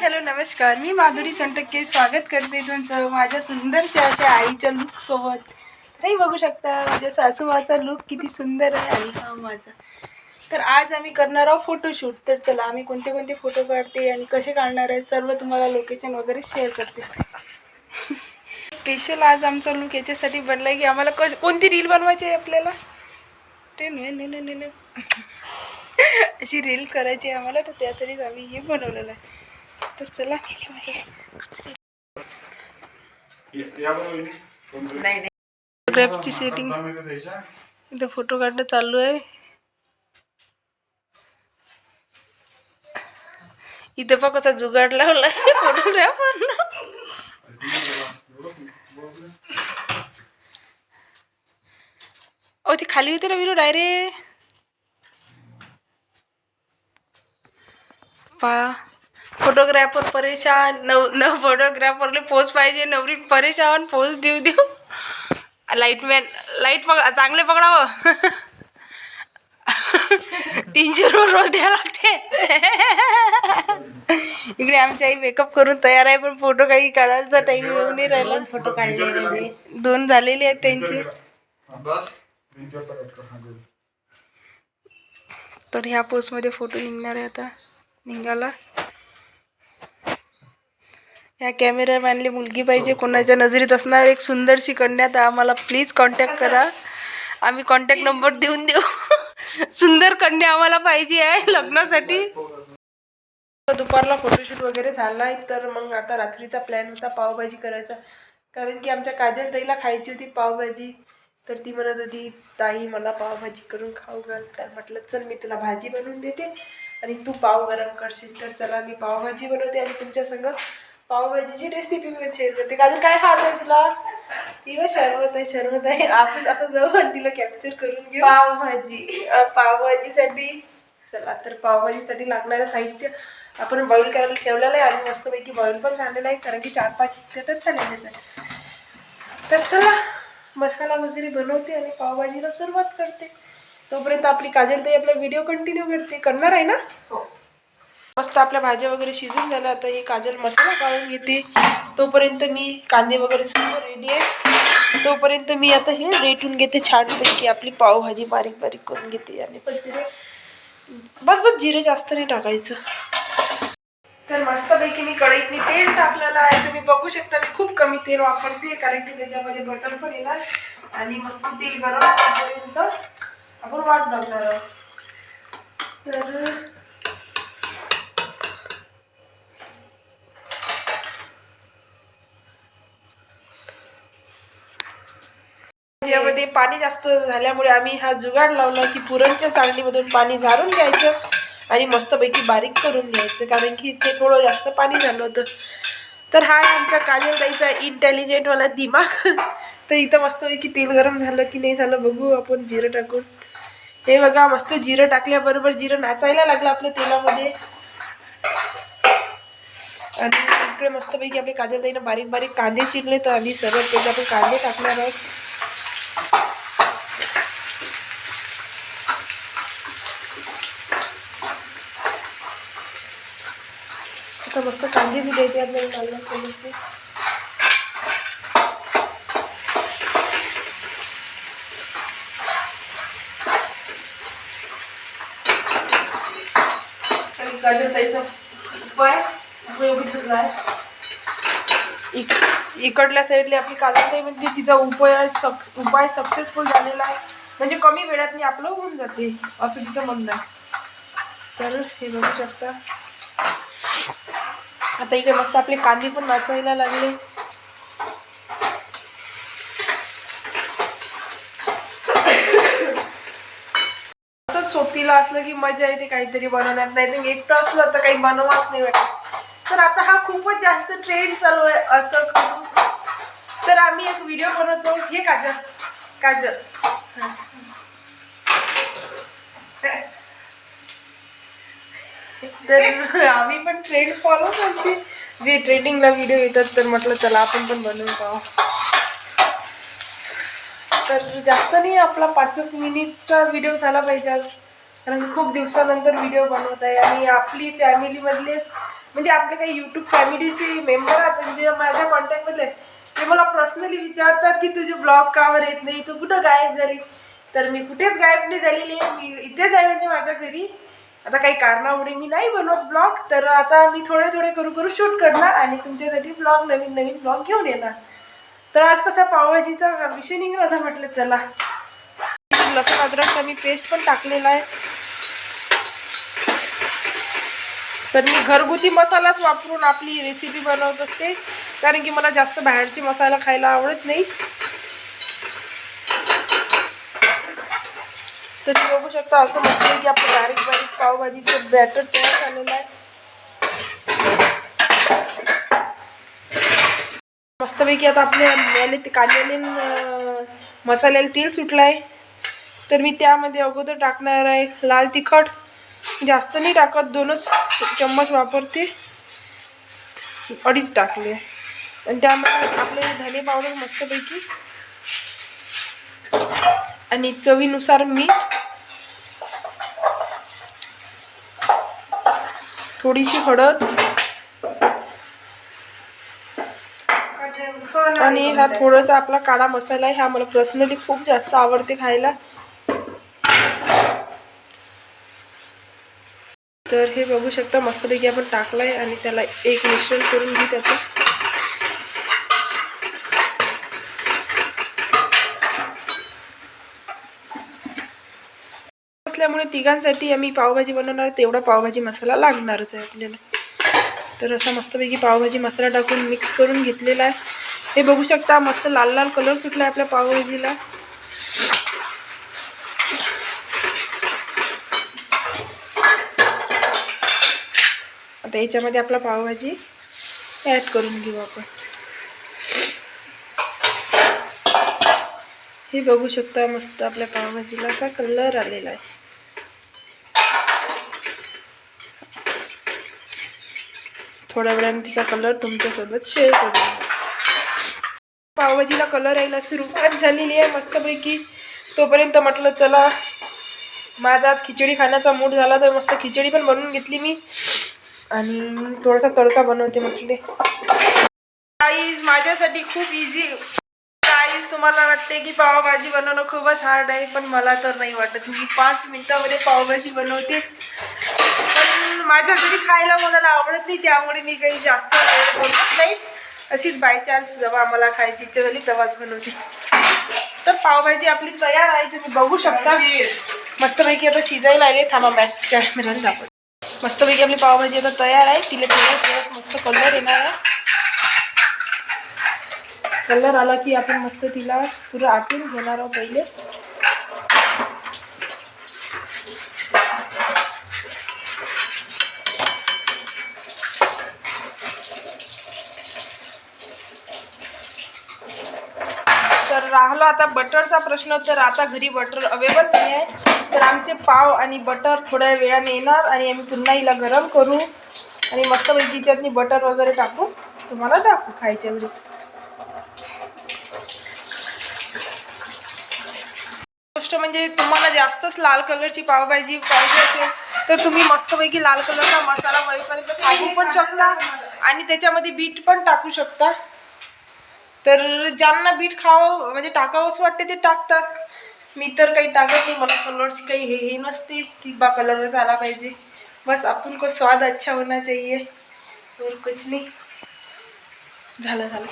Hello नमस्कार. मी माधुरी संटक्के स्वागत करते तुमचं माझ्या सुंदरच्या अशा आईच्या लुकसोबत नाही बघू शकता माझ्या सासूबाचा लुक किती सुंदर आहे आणि हा माझा. तर आज आम्ही करणार आहोत फोटोशूट तर चला आम्ही कोणते कोणते फोटो काढते आणि कसे काढणार आहे सर्व तुम्हाला लोकेशन वगैरे शेअर करते. स्पेशल आज आमचा लुक याच्यासाठी बनला की आम्हाला कश कोणती रील बनवायची आहे आपल्याला? ते नाही नाही अशी रील करायची आहे आम्हाला तर त्यासाठीच आम्ही हे बनवलेलं आहे. तर चला फोटोग्राफची सेटिंग इथं फोटो काढणं चालू आहे. इथं पण कसा जुगाड लावला फोटोग्राफर ओ ती खाली होती ना विरो डायरेक्ट पा. फोटोग्राफर परेशान नव न फोटोग्राफरले पोज पाहिजे नवरी परेशान पोज देऊ देऊ. लाईटमॅन लाइट पक चांगले पकडावं. तीनशे रुपये रोज द्यावं लागते. इकडे आमची आई मेकअप करून तयार आहे पण फोटो काही काढायचा टाइम येऊ नाही राहिला. फोटो काढले. दोन झालेले आहेत त्यांचे. तर ह्या पोस्टमध्ये फोटो निघणार आहे आता निघाला. ह्या कॅमेरामॅनली मुलगी पाहिजे कोणाच्या नजरेत असणार एक सुंदरशी कन्या तर आम्हाला प्लीज कॉन्टॅक्ट करा. आम्ही कॉन्टॅक्ट नंबर देऊन देऊ. सुंदर कन्या आम्हाला पाहिजे आहे लग्नासाठी. दुपारला फोटोशूट वगैरे झाला आहे तर मग आता रात्रीचा प्लॅन होता पावभाजी करायचा. कारण की आमच्या काजल ताईला खायची होती पावभाजी. तर ती म्हणत होती ताई मला पावभाजी करून खाऊ घाल. तर म्हटलं चल मी तुला भाजी बनवून देते आणि तू पाव गरम करशील. तर चला मी पावभाजी बनवते आणि तुमच्या संग पावभाजीची रेसिपी पण शेअर करते काजल काय खायचं आहे तुला? ती बघ शरबत आहे शरबत आहे. आपण असं आणि तिला कॅप्चर करून घेऊ. पावभाजी. पावभाजीसाठी. चला तर पावभाजीसाठी लागणारं साहित्य आपण बॉईल करायला ठेवलेलं आहे आणि मस्तपैकी बॉईल पण झालेलं आहे कारण की चार पाच चिकटे तर झालेलेच आहे तर चला मसाला वगैरे बनवते आणि पावभाजीला सुरुवात करते. तोपर्यंत आपली काजल ताई आपला व्हिडिओ कंटिन्यू करते. करणार आहे ना? मस्त आपल्या भाज्या वगैरे शिजून झाल्या. आता हे काजल मसाला काढून घेते. तोपर्यंत मी कांदे वगैरे सर्व रेडी आहे. तोपर्यंत मी आता हे रेटून घेते छानपैकी. आपली पावभाजी बारीक बारीक करून घेते आणि बस बस जिरे जास्त नाही टाकायचं. तर मस्तपैकी मी कढईतनी तेल टाकलेलं आहे. तुम्ही बघू शकता मी खूप कमी तेल वापरते कारण की त्याच्यामध्ये बटर पण येणार. आणि मस्त तेल गरम होईपर्यंत आपण वाट बघणार आहोत. तर यामध्ये पाणी जास्त झाल्यामुळे आम्ही हा जुगाड लावला की पुरणच्या चाळणीमधून पाणी झारून घ्यायचं आणि मस्तपैकी बारीक करून घ्यायचं. कारण की ते थोडं जास्त पाणी झालं होतं. तर हा आहे आमच्या काजलताईचा इंटेलिजंटवाला दिमाग. तर इथं मस्तपैकी तेल गरम झालं की नाही झालं बघू आपण जिरं टाकून. हे बघा मस्त जिरं टाकल्याबरोबर जिरं नाचायला लागलं आपल्या तेलामध्ये. आणि इकडे मस्तपैकी आपले काजलताईनं बारीक बारीक कांदे चिरले तर आम्ही सर्वात पहिले आपण कांदे टाकणार आहोत. आता मस्त कांदे बी द्यायचे आपल्याला घालण्यासोबत गाजर उपाय? आहे इक- इकडल्या साईडली आपली काजरताई म्हणजे तिचा उपाय सक्स उपाय सक्सेसफुल झालेला आहे. म्हणजे कमी वेळात आपलं होऊन जाते असं तिचं म्हणणं आहे. तर हे बघू शकता. आता इकडे मस्त आपले कांदे पण नाचायला लागले. असं सोबतीला असलं की मजा येते काहीतरी बनवण्यात. नाही तर एकटं असलं तर काही बनवाच नाही वाटत. तर आता हा खूपच जास्त ट्रेंड चालू आहे असं करून. तर आम्ही एक व्हिडिओ बनवतो. हे काजल. काजल. हा. तर आम्ही पण ट्रेंड फॉलो करते. जे ट्रेंडिंगला व्हिडिओ येतात तर म्हटलं चला आपण पण बनवून पाहू. तर जास्त नाही आपला पाच एक मिनिटचा व्हिडिओ झाला पाहिजे आज. कारण खूप दिवसानंतर व्हिडिओ बनवत आहे. आणि आपली फॅमिलीमधलेच म्हणजे आपले काही यूट्यूब फॅमिलीचे मेंबर आहेत म्हणजे माझ्या कॉन्टॅक्टमधले आहेत. ते मला पर्सनली विचारतात की तुझे ब्लॉग कावर येत नाही? तू कुठं गायब झाली? तर मी कुठेच गायब नाही झालेली आहे. मी इथेच आहे म्हणजे माझ्या घरी. आता काही कारणामुळे मी नाही बनवत ब्लॉग तर आता मी थोडे थोडे करू करू शूट करणार आणि तुमच्यासाठी ब्लॉग नवीन नवीन ब्लॉग घेऊन येणार. तर आज कसा पावभाजीचा विषय निघाला होता म्हटलं चला. लसूण अद्रकचा मी पेस्ट पण टाकलेला आहे. तर मी घरगुती मसालाच वापरून आपली रेसिपी बनवत असते. कारण की मला जास्त बाहेरचे मसाला खायला आवडत नाही. तर तुम्ही बघू शकता असं म्हटलं की आपलं बारीक बारीक पावभाजीचं बॅटर तयार झालेलं आहे. मस्तपैकी आता आपल्या याने ते कांद्याने मसाल्याला तेल सुटलं आहे तर मी त्यामध्ये अगोदर टाकणार आहे लाल तिखट. जास्त नाही टाकत दोनच चम्मच वापरते. अडीच टाकले. आणि त्यामध्ये आपले धने पावडर मस्तपैकी. आणि चवीनुसार मीठ. थोडीशी हळद. आणि हा थोडासा आपला काळा मसाला आहे हा मला पर्सनली खूप जास्त आवडते खायला. तर हे बघू शकता मस्तपैकी आपण टाकलाय आणि त्याला एक मिश्रण करून घेऊ त्याचं असल्यामुळे तिघांसाठी आम्ही पावभाजी बनवणार आहे, तेवढा पावभाजी मसाला लागणारच आहे आपल्याला. तर असा मस्तपैकी पावभाजी मसाला टाकून मिक्स करून घेतलेला आहे. हे बघू शकता मस्त लाल लाल कलर सुटला आहे आपल्या पावभाजीला. आता याच्यामध्ये आपला पावभाजी ॲड करून घेऊ आपण. हे बघू शकता मस्त आपल्या पावभाजीला असा कलर आलेला आहे. थोड्या वेळाने तिचा कलर तुमच्यासोबत शेअर करून पावभाजीला कलर यायला सुरुवात झालेली आहे मस्तपैकी. तोपर्यंत म्हटलं चला माझा आज खिचडी खाण्याचा मूड झाला तर मस्त खिचडी पण बनवून घेतली मी. आणि थोडासा तडका बनवते म्हटले. आईज माझ्यासाठी खूप इझी काहीच तुम्हाला वाटते की पावभाजी बनवणं खूपच हार्ड आहे पण मला तर नाही वाटत. मी पाच मिनिटामध्ये पावभाजी बनवते. पण माझ्या घरी खायला कोणाला आवडत नाही त्यामुळे मी काही जास्त वेळ बनवत नाही. अशीच बाय चान्स जेव्हा आम्हाला खायची इच्छा झाली तेव्हाच बनवते. तर पावभाजी आपली तयार आहे तुम्ही बघू शकता. मस्तपैकी आता शिजायला आले. थांबा मॅच कॅमेराने दाखव मस्तपैकी आपली पावभाजी आता तयार आहे. तिला मस्त कलर येणार आहे. कलर आला की आपण मस्त तिला पुरं आटून घेणार आहोत पहिले. तर राहिला आता बटरचा प्रश्न. तर आता घरी बटर अवेलेबल नाही आहे. तर आमचे पाव आणि बटर थोड्या वेळाने येणार आणि आम्ही पुन्हा हिला गरम करू. आणि मस्तपैकी चटणी बटर वगैरे टाकू. तुम्हाला दाखवू खायच्या वेळेस. गोष्ट म्हणजे तुम्हाला जास्तच लाल कलरची पावभाजी पाहिजे असेल तर तुम्ही मस्तपैकी लाल कलरचा मसाला वळीपर्यंत टाकू पण शकता आणि त्याच्यामध्ये बीट पण टाकू शकता. तर ज्यांना बीट खावं म्हणजे टाकावंच वाटते ते टाकतात. मी तर काही टाकत नाही मला कलरची काही हे हे नसते की बा कलरच आला पाहिजे. बस आपण को स्वाद अच्छा होना चाहिए. और कुछ नहीं. झालं झालं.